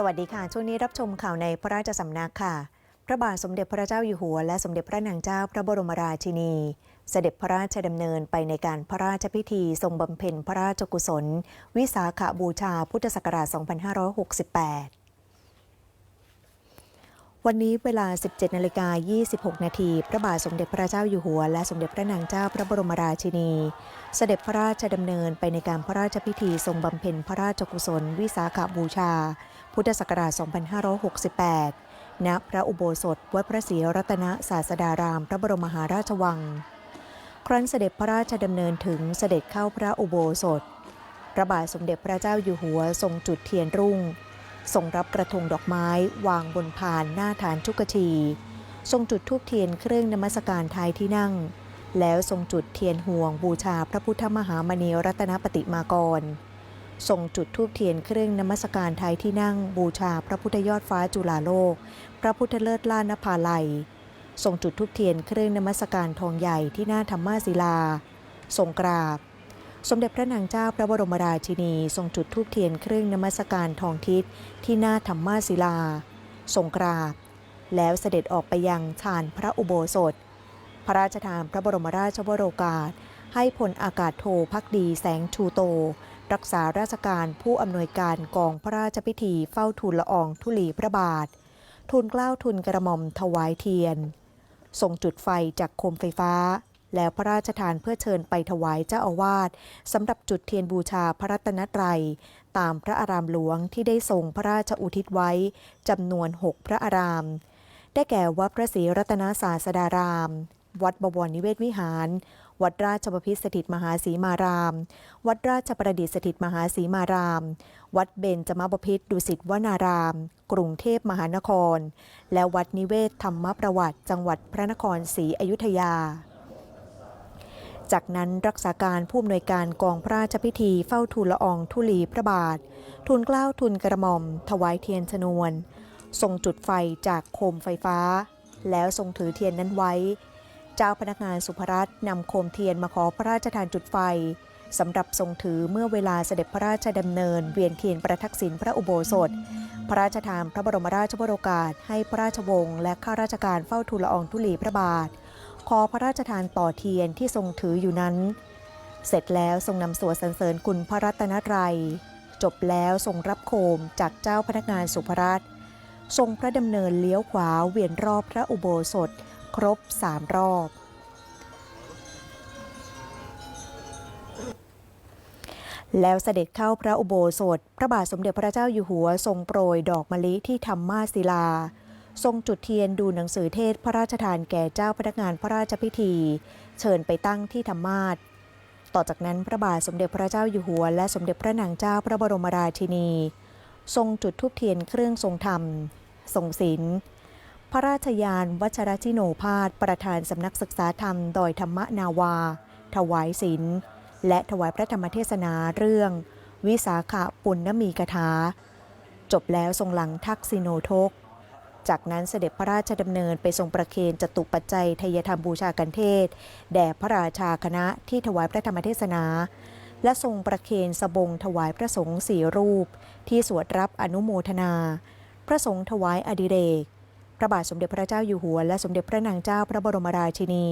สวัสดีค่ะ ช่วงนี้รับชมข่าวในพระราชสำนักค่ะ พระบาทสมเด็จพระเจ้าอยู่หัว และสมเด็จพระนางเจ้าพระบรมราชินี เสด็จพระราชดำเนินไปในการพระราชพิธีทรงบำเพ็ญพระราชกุศล วิสาขบูชาพุทธศักราช 2568 วันนี้เวลา 17นาฬิกา26 นาทีพระบาทสมเด็จพระเจ้าอยู่หัว และสมเด็จพระนางเจ้าพระบรมราชินี เสด็จพระราชดำเนินไปในการพระราชพิธีทรงบำเพ็ญพระราชกุศล วิสาขบูชา พุทธศักราช 2568 ณ พระอุโบสถวัดพระศรีรัตนศาสดาราม พระบรมมหาราชวัง ครั้นเสด็จพระราชดำเนินถึงเสด็จเข้าพระอุโบสถ พระบาทสมเด็จพระเจ้าอยู่หัวทรงจุดเทียนรุ่ง ทรงรับกระทงดอกไม้วางบนพานหน้าฐานชุกชี ทรงจุดธูปเทียนเครื่องนมัสการไทยที่นั่ง แล้วทรงจุดเทียนห่วงบูชาพระพุทธมหามณีรัตนปฏิมากร ทรงจุดธูปเทียนเครื่องนมัสการไทยที่นั่งบูชาพระพุทธยอดฟ้าจุฬาโลก พระพุทธเลิศล่านภาลัย ทรงจุดธูปเทียนเครื่องนมัสการทองใหญ่ที่หน้าธรรมาศิลา ทรงกราบ สมเด็จพระนางเจ้าพระบรมราชินี ทรงจุดธูปเทียนเครื่องนมัสการทองทิศที่หน้าธรรมาศิลา ทรงกราบ แล้วเสด็จออกไปยังชานพระอุโบสถ พระราชทานพระบรมราชวโรกาสให้พลอากาศโทพักดีแสงชูโต รักษาราชการผู้อำนวยการกองพระราชพิธีเฝ้าทูลละอองธุลีพระบาท ทูลเกล้าทูลกระหม่อมถวายเทียน ทรงจุดไฟจากโคมไฟฟ้า แล้วพระราชทานเพื่อเชิญไปถวายเจ้าอาวาสสำหรับจุดเทียนบูชาพระรัตนตรัย ตามพระอารามหลวงที่ได้ทรงพระราชอุทิศไว้จำนวน6พระอาราม ได้แก่วัดพระศรีรัตนศาสดาราม วัดบวรนิเวศวิหาร วัดราชบพิตรสถิตมหาสีมาราม วัดราชประดิษฐ์สถิตมหาสีมาราม วัดเบญจมบพิตรดุสิตวนาราม กรุงเทพมหานคร และวัดนิเวศธรรมประวัติ จังหวัดพระนครศรีอยุธยาจากนั้นรักษาการผู้อำนวยการกองพระราชพิธีเฝ้าทูลละอองธุลีพระบาท ทูลเกล้าทูลกระหม่อม ถวายเทียนชนวน ทรงจุดไฟจากโคมไฟฟ้า แล้วทรงถือเทียนนั้นไว้ เจ้าพนักงานสุภรัตน์นำโคมเทียนมาขอพระราชทานจุดไฟสำหรับทรงถือเมื่อเวลาเสด็จพระราชดำเนิน เวียนเทียนประทักษิณพระอุโบสถ พระราชทานพระบรมราชวโรกาส ให้พระราชวงศ์และข้าราชการเฝ้าทูลละอองธุลีพระบาท ขอพระราชทานต่อเทียนที่ทรงถืออยู่นั้น เสร็จแล้วทรงนำสวดสรรเสริญคุณพระรัตนตรัยจบแล้วทรงรับโคมจากเจ้าพนักงานสุภรัตน์ทรงพระดำเนินเลี้ยวขวาเวียนรอบพระอุโบสถ ครบสามรอบ แล้วเสด็จเข้าพระอุโบสถ พระบาทสมเด็จพระเจ้าอยู่หัวทรงโปรยดอกมะลิที่ธรรมาศิลา ทรงจุดเทียนดูหนังสือเทศพระราชทานแก่เจ้าพนักงานพระราชพิธี เชิญไปตั้งที่ธรรมาสต่อจากนั้นพระบาทสมเด็จพระเจ้าอยู่หัว และสมเด็จพระนางเจ้าพระบรมราชินี ทรงจุดธูปเทียนเครื่องทรงธรรมทรงศีล พระราชยานวัชรชิโนภาสประธานสำนักศึกษาธรรมดอยธรรมนาวา ถวายศีลและถวายพระธรรมเทศนาเรื่อง วิสาขปุณณมีกถา จบแล้วทรงหลังทักษิโนทก จากนั้นเสด็จพระราชดำเนินไปทรงประเคนจตุปัจจัยทยธรรมบูชากันเทศ แด่พระราชาคณะที่ถวายพระธรรมเทศนา และทรงประเคนสบงถวายพระสงฆ์สี่รูป ที่สวดรับอนุโมทนา พระสงฆ์ถวายอดิเรก พระบาทสมเด็จพระเจ้าอยู่หัว และสมเด็จพระนางเจ้าพระบรมราชินี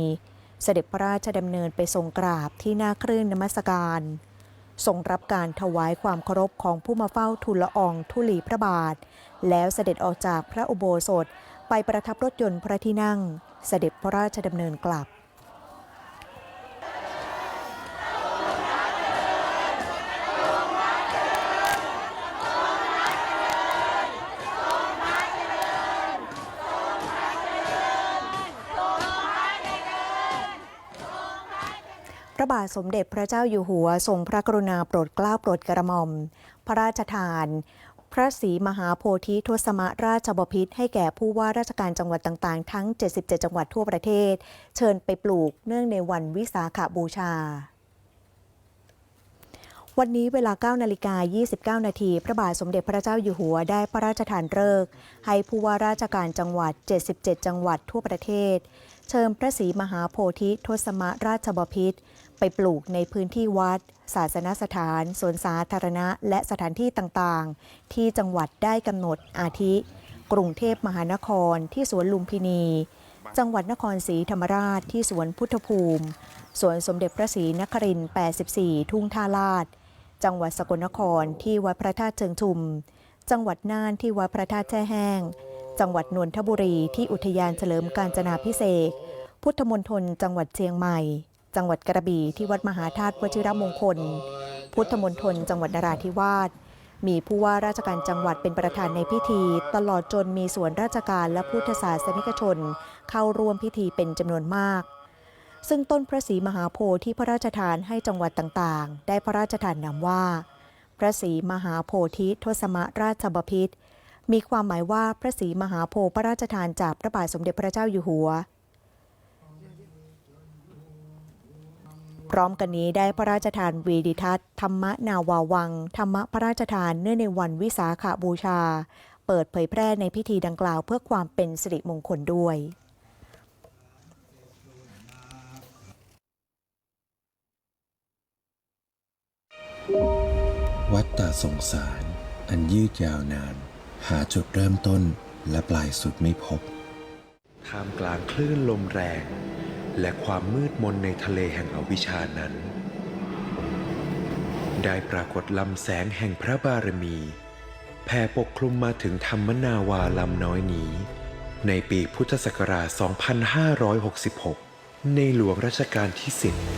เสด็จพระราชดำเนินไปทรงกราบที่หน้าเครื่องนมัสการทรงรับการถวายความเคารพของผู้มาเฝ้าทูลละอองทุลีพระบาท แล้วเสด็จออกจากพระอุโบสถ ไปประทับรถยนต์พระที่นั่ง เสด็จพระราชดำเนินกลับ พระบาทสมเด็จพระเจ้าอยู่หัวทรงพระกรุณาโปรดเกล้าโปรดกระหม่อม พระราชทาน พระศรีมหาโพธิทศมราชบพิตรให้แก่ผู้ว่าราชการจังหวัดต่างๆ ทั้ง 77 จังหวัดทั่วประเทศ เชิญไปปลูกเนื่องในวันวิสาขบูชาวันนี้เวลา 9 นาฬิกา 29 นาที พระบาทสมเด็จพระเจ้าอยู่หัวได้พระราชทานฤกษ์ให้ผู้ว่าราชการจังหวัด 77 จังหวัดทั่วประเทศ เชิญพระศรีมหาโพธิทศมราชบพิตรไปปลูกในพื้นที่วัด ศาสนสถาน สวนสาธารณะ และสถานที่ต่างๆ ที่จังหวัดได้กำหนดอาทิ กรุงเทพมหานครที่สวนลุมพินี จังหวัดนครศรีธรรมราชที่สวนพุทธภูมิ สวนสมเด็จพระศรีนครินทร์84 ทุ่งท่าลาด จังหวัดสกลนครที่วัดพระธาตุเชิงชุม จังหวัดน่านที่วัดพระธาตุแช่แห้ง จังหวัดนนทบุรีที่อุทยานเฉลิมกาญจนาพิเศษพุทธมณฑลจังหวัดเชียงใหม่ จังหวัดกระบี่ที่วัดมหาธาตุวชิรมงคล พุทธมณฑลจังหวัดนราธิวาสมีผู้ว่าราชการจังหวัดเป็นประธานในพิธี ตลอดจนมีส่วนราชการและพุทธศาสนิกชน เข้าร่วมพิธีเป็นจำนวนมาก ซึ่งต้นพระศรีมหาโพธิ์ที่พระราชทานให้จังหวัดต่างๆ ได้พระราชทานนามว่า พระศรีมหาโพธิทศมราชบพิตร มีความหมายว่าพระศรีมหาโพธิ์พระราชทานจากพระบาทสมเด็จพระเจ้าอยู่หัว พร้อมกันนี้ได้พระราชทานวีดิทัศน์ธรรมนาวาวัง ธรรมพระราชทานเนื่องในวันวิสาขาบูชา เปิดเผยแพร่ในพิธีดังกล่าวเพื่อความเป็นสิริมงคลด้วยวัฏฏะสงสารอันยืดยาวนาน หาจุดเริ่มต้นและปลายสุดไม่พบ ท่ามกลางคลื่นลมแรง และความมืดมนในทะเลแห่งอวิชชานั้น ได้ปรากฏลำแสงแห่งพระบารมีแผ่ปกคลุมมาถึงธรรมนาวาลำน้อยนี้ ในปีพุทธศักราช 2566 ในหลวงรัชกาลที่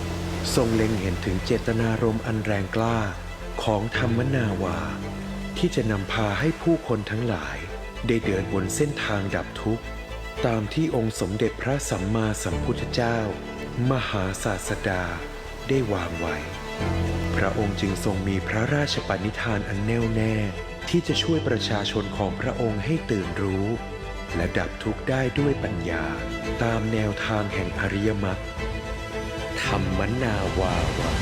10 ทรงเล็งเห็นถึงเจตนารมณ์อันแรงกล้าของธรรมนาวา ที่จะนำพาให้ผู้คนทั้งหลาย ได้เดินบนเส้นทางดับทุกข์ ตามที่องค์สมเด็จพระสัมมาสัมพุทธเจ้า มหาศาสดาได้วางไว้ พระองค์จึงทรงมีพระราชปณิธานอันแน่วแน่ ที่จะช่วยประชาชนของพระองค์ให้ตื่นรู้ และดับทุกข์ได้ด้วยปัญญา ตามแนวทางแห่งอริยมรรคธรรมนาวาวะ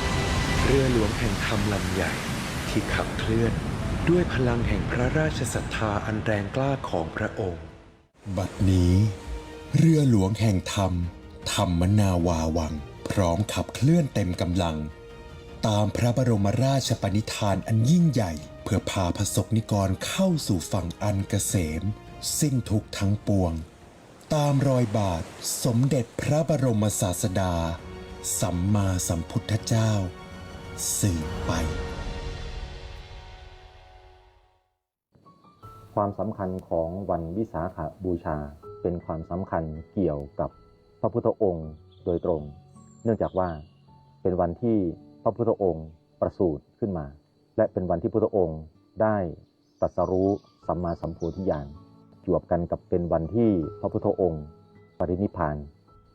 เรือหลวงแห่งธรรมลำใหญ่ที่ขับเคลื่อน ด้วยพลังแห่งพระราชศรัทธาอันแรงกล้าของพระองค์ บัดนี้ เรือหลวงแห่งธรรม ธรรมนาวาวัง พร้อมขับเคลื่อนเต็มกำลัง ตามพระบรมราชปณิธานอันยิ่งใหญ่ เพื่อพาพระสกนิกรเข้าสู่ฝั่งอันเกษม สิ้นทุกทั้งปวง ตามรอยบาทสมเด็จพระบรมศาสดา สัมมาสัมพุทธเจ้า สืบไป ความสำคัญของวันวิสาขบูชา เป็นความสำคัญเกี่ยวกับพระพุทธองค์โดยตรง เนื่องจากว่าเป็นวันที่พระพุทธองค์ประสูติขึ้นมา และเป็นวันที่พระพุทธองค์ได้ตรัสรู้สัมมาสัมโพธิญาณจวบกันกับเป็นวันที่พระพุทธองค์ ปรินิพพาน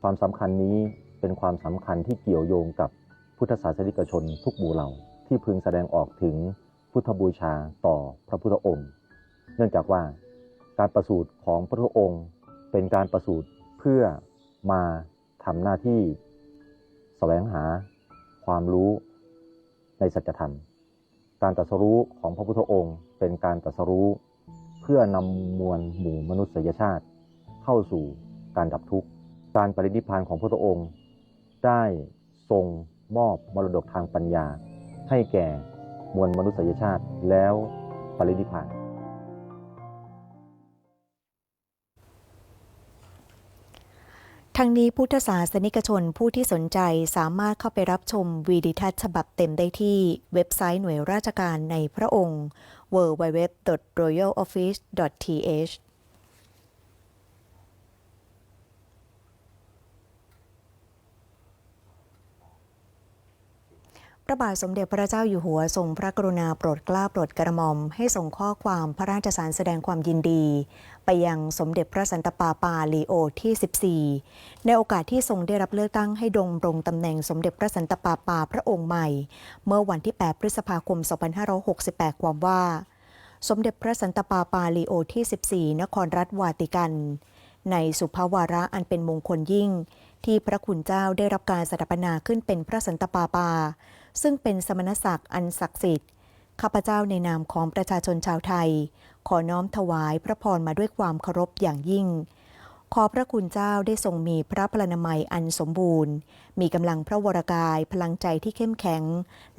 ความสำคัญนี้เป็นความสำคัญที่เกี่ยวโยงกับพุทธศาสนิกชนทุกหมู่เหล่าที่พึงแสดงออกถึงพุทธบูชาต่อพระพุทธองค์ เนื่องจากว่าการประสูติของพระพุทธองค์เป็นการประสูติเพื่อมาทำหน้าที่แสวงหาความรู้ในสัจธรรม การตรัสรู้ของพระพุทธองค์ เป็นการตรัสรู้เพื่อนำมวลหมู่มนุษยชาติ เข้าสู่การดับทุกข์ การปรินิพพานของพระพุทธองค์ ได้ทรงมอบมรดกทางปัญญา ให้แก่มวลมนุษยชาติแล้วปรินิพพาน ทั้งนี้พุทธศาสนิกชนผู้ที่สนใจสามารถเข้าไปรับชมวีดิทัศน์ฉบับเต็มได้ที่เว็บไซต์หน่วยราชการในพระองค์ www.royaloffice.th พระบาทสมเด็จพระเจ้าอยู่หัวทรงพระกรุณาโปรดเกล้าโปรดกระหม่อมให้ส่งข้อความพระราชสารแสดงความยินดี ไปยังสมเด็จพระสันตะปาปาลีโอที่ 14 ในโอกาสที่ทรงได้รับเลือกตั้งให้ดำรงตำแหน่งสมเด็จพระสันตะปาปาพระองค์ใหม่ เมื่อวันที่ 8 พฤษภาคม 2568 ความว่า สมเด็จพระสันตะปาปาลีโอที่ 14 นครรัฐวาติกัน ในสุภาวาระอันเป็นมงคลยิ่ง ที่พระคุณเจ้าได้รับการสถาปนาขึ้นเป็นพระสันตะปาปา ซึ่งเป็นสมณศักดิ์อันศักดิ์สิทธิ์ข้าพเจ้าในนามของประชาชนชาวไทย ขอน้อมถวายพระพรมาด้วยความเคารพอย่างยิ่ง ขอพระคุณเจ้าได้ทรงมีพระพลานามัยอันสมบูรณ์ มีกำลังพระวรกายพลังใจที่เข้มแข็ง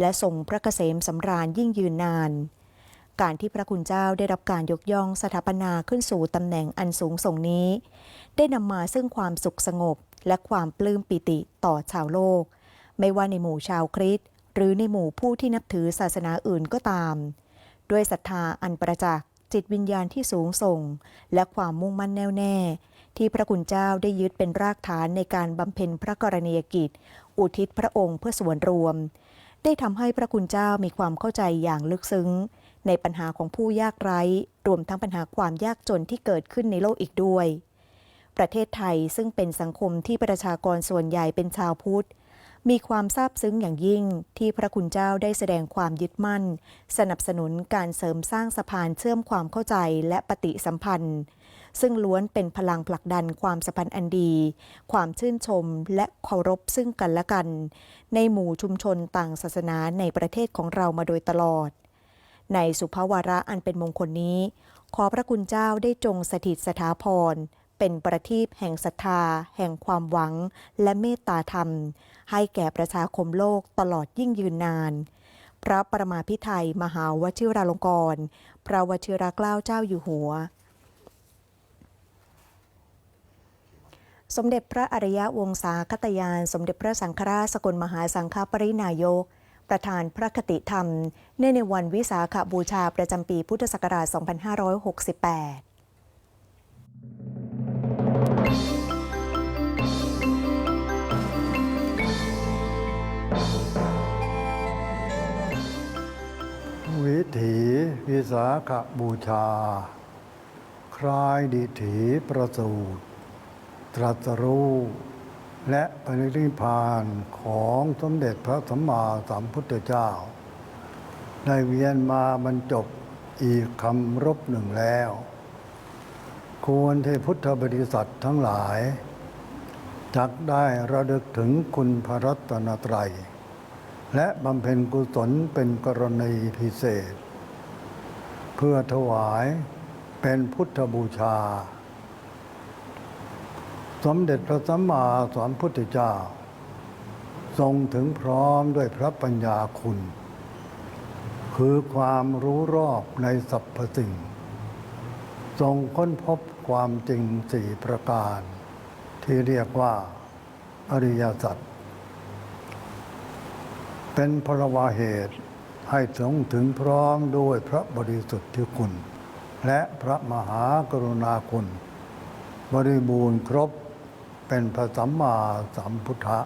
และทรงพระเกษมสำราญยิ่งยืนนาน การที่พระคุณเจ้าได้รับการยกย่องสถาปนาขึ้นสู่ตำแหน่งอันสูงส่งนี้ ได้นำมาซึ่งความสุขสงบและความปลื้มปิติต่อชาวโลก ไม่ว่าในหมู่ชาวคริสต์หรือในหมู่ผู้ที่นับถือศาสนาอื่นก็ตาม ด้วยศรัทธาอันประจักษ์ จิตวิญญาณที่สูงส่ง และความมุ่งมั่นแน่วแน่ ที่พระคุณเจ้าได้ยึดเป็นรากฐานในการบำเพ็ญพระกรณียกิจ อุทิศพระองค์เพื่อส่วนรวม ได้ทำให้พระคุณเจ้ามีความเข้าใจอย่างลึกซึ้ง ในปัญหาของผู้ยากไร้ รวมทั้งปัญหาความยากจนที่เกิดขึ้นในโลกอีกด้วย ประเทศไทยซึ่งเป็นสังคมที่ประชากรส่วนใหญ่เป็นชาวพุทธ มีความซาบซึ้งอย่างยิ่งที่พระคุณเจ้าได้แสดงความยึดมั่น สนับสนุนการเสริมสร้างสะพานเชื่อมความเข้าใจและปฏิสัมพันธ์ ซึ่งล้วนเป็นพลังผลักดันความสัมพันธ์อันดี ความชื่นชมและเคารพซึ่งกันและกัน ในหมู่ชุมชนต่างศาสนาในประเทศของเรามาโดยตลอด ในสุภาวาระอันเป็นมงคลนี้ ขอพระคุณเจ้าได้จงสถิตสถาพรเป็นประทีปแห่งศรัทธา แห่งความหวัง และเมตตาธรรม ให้แก่ประชาคมโลกตลอดยิ่งยืนนาน พระประมาพิไทยมหาวชิราลงกรณ์พระวชิรเกล้าเจ้าอยู่หัว สมเด็จพระอริยวงศาคตยาน สมเด็จพระสังฆราชสกลมหาสังฆปรินายก ประธานพระคติธรรมเนื่องในวันวิสาขบูชาประจำปีพุทธศักราช 2568 วิถีวิสาขบูชา คลายดิถีประสูตร ตรัสรู้และปรินิพานของสมเด็จพระสัมมาสัมพุทธเจ้า ได้เวียนมาบรรจบอีกคำรบหนึ่งแล้ว ควรที่พุทธบริษัททั้งหลาย จักได้ระลึกถึงคุณพระรัตนตรัย และบำเพ็ญกุศลเป็นกรณีพิเศษ เพื่อถวายเป็นพุทธบูชา สมเด็จพระสัมมาสัมพุทธเจ้า ทรงถึงพร้อมด้วยพระปัญญาคุณ คือความรู้รอบในสรรพสิ่ง ทรงค้นพบความจริงสี่ประการ ที่เรียกว่าอริยสัจ เป็นพลวาเหตุให้ทรงถึงพร้อมด้วยพระบริสุทธิ์คุณ และพระมหากรุณาคุณ บริบูรณ์ครบเป็นพระสัมมาสัมพุทธะ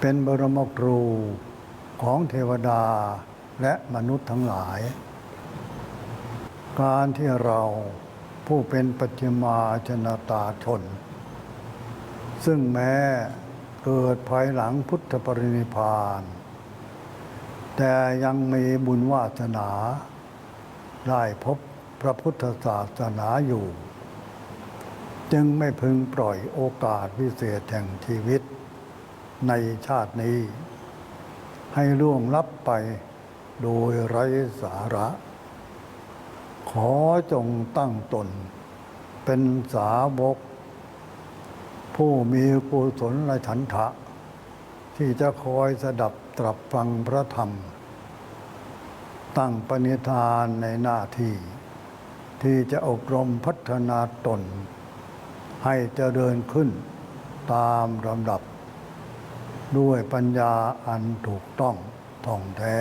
เป็นบรมครูของเทวดาและมนุษย์ทั้งหลาย การที่เราผู้เป็นปัจจิมาชนตาชน ซึ่งแม้ เกิดภายหลังพุทธปรินิพาน แต่ยังมีบุญวาสนา ได้พบพระพุทธศาสนาอยู่ จึงไม่พึงปล่อยโอกาสวิเศษแห่งชีวิต ในชาตินี้ ให้ล่วงลับไปโดยไร้สาระ ขอจงตั้งตนเป็นสาวก ผู้มีกุศลและฉันทะ ที่จะคอยสดับตรับฟังพระธรรม ตั้งปณิธานในหน้าที่ ที่จะอบรมพัฒนาตน ให้เจริญขึ้นตามลำดับ ด้วยปัญญาอันถูกต้องท่องแท้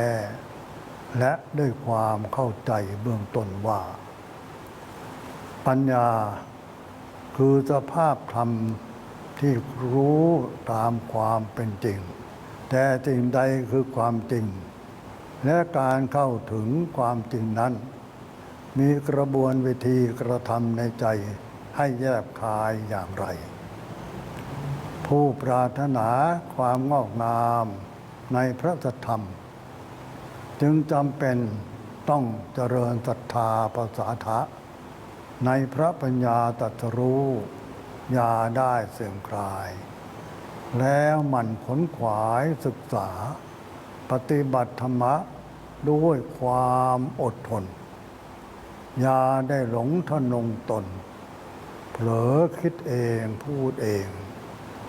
และด้วยความเข้าใจเบื้องต้นว่า ปัญญาคือสภาพธรรม ที่รู้ตามความเป็นจริง แต่สิ่งใดคือความจริง และการเข้าถึงความจริงนั้น มีกระบวนวิธีกระทำในใจให้แยบคายอย่างไร ผู้ปรารถนาความงอกงามในพระธรรม จึงจำเป็นต้องเจริญศรัทธาภาษาทะในพระปัญญาตรัสรู้ ยาได้เสื่อมคลาย แล้วหมันขนขวายศึกษา ปฏิบัติธรรมะด้วยความอดทน อย่าได้หลงทะนงตน เผลอคิดเองพูดเอง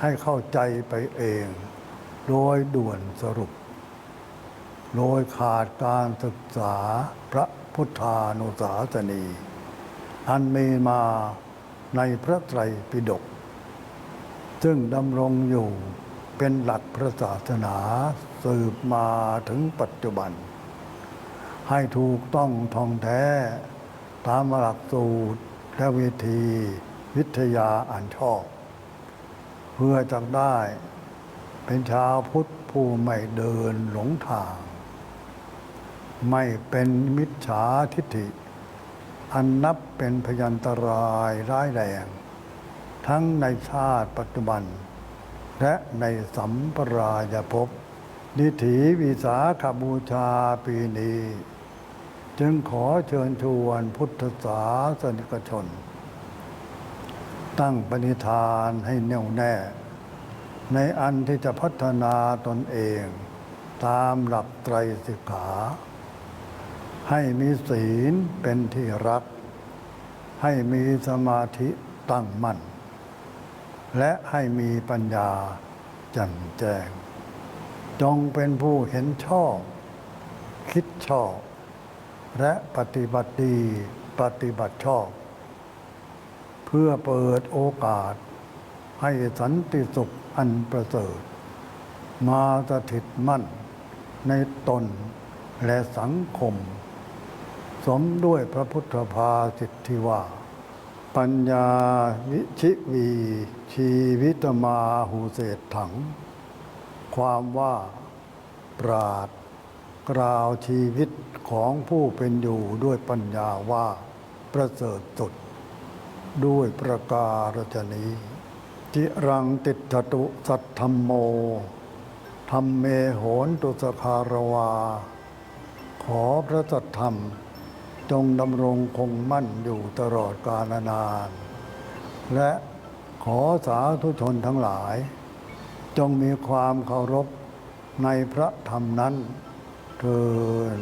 ให้เข้าใจไปเอง โดยด่วนสรุป โดยขาดการศึกษาพระพุทธานุสาสนี อันมีมา ในพระไตรปิฎกซึ่งดำรงอยู่เป็นหลักพระศาสนาสืบมาถึงปัจจุบัน ให้ถูกต้องท่องแท้ ตามหลักสูตรและวิธีวิทยาอ่านชอบ เพื่อจะได้เป็นชาวพุทธผู้ไม่เดินหลงทาง ไม่เป็นมิจฉาทิฏฐิ อันนับเป็นพยันตรายร้ายแรง ทั้งในชาติปัจจุบัน และในสัมปรายภพนิถีวิสาขบูชาปีนี้ จึงขอเชิญชวนพุทธศาสนิกชน ตั้งปณิธานให้แน่วแน่ ในอันที่จะพัฒนาตนเอง ตามหลักไตรสิกขา ให้มีศีลเป็นที่รัก ให้มีสมาธิตั้งมั่น และให้มีปัญญาแจ่มแจ้ง จงเป็นผู้เห็นชอบ คิดชอบ และปฏิบัติดีปฏิบัติชอบ เพื่อเปิดโอกาส ให้สันติสุขอันประเสริฐ มาสถิตมั่นในตนและสังคม สมด้วยพระพุทธภาสิทธิว่า ปัญญาวิชิวี ชีวิตมาหูเศษถัง ความว่าปราดกล่าวชีวิตของผู้เป็นอยู่ด้วยปัญญาว่าประเสริฐสุด ด้วยประการฉนี้จิรังติดตุสัทธรรมโมธรรมเมโหนตุสคารวา ขอพระสัทธรรม จงดำรงคงมั่นอยู่ตลอดกาลนาน และขอสาธุชนทั้งหลาย จงมีความเคารพในพระธรรมนั้นเทิน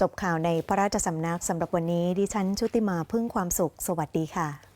จบข่าวในพระราชสำนักสำหรับวันนี้ดิฉันชุติมาพึ่งความสุข สวัสดีค่ะ